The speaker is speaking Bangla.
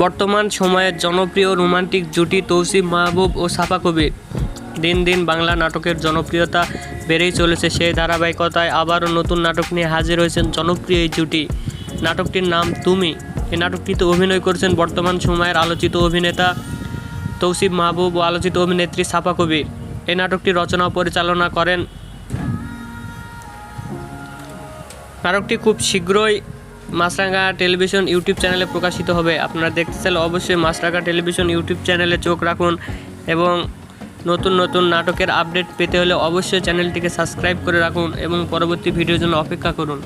বর্তমান সময়ের জনপ্রিয় রোমান্টিক জুটি তৌসিফ মাহবুব ও সাফা কবির। দিন দিন বাংলা নাটকের জনপ্রিয়তা বেড়েই চলেছে সেই ধারাবাহিকতায় আবারও নতুন নাটক নিয়ে হাজির হয়েছেন জনপ্রিয় এই জুটি। নাটকটির নাম তুমি। এই নাটকটিতে অভিনয় করেছেন বর্তমান সময়ের আলোচিত অভিনেতা তৌসিফ মাহবুব ও আলোচিত অভিনেত্রী সাফা কবির। এই নাটকটি রচনা পরিচালনা করেন। নাটকটি খুব শীঘ্রই মাছরাঙ্গা টেলিভিশন ইউটিউব চ্যানেলে প্রকাশিত হবে। আপনারা দেখতে চাইলে অবশ্যই মাছরাঙ্গা টেলিভিশন ইউটিউব চ্যানেলে চোখ রাখুন এবং নতুন নতুন নাটকের আপডেট পেতে হলে অবশ্যই চ্যানেলটিকে সাবস্ক্রাইব করে রাখুন এবং পরবর্তী ভিডিওর জন্য অপেক্ষা করুন।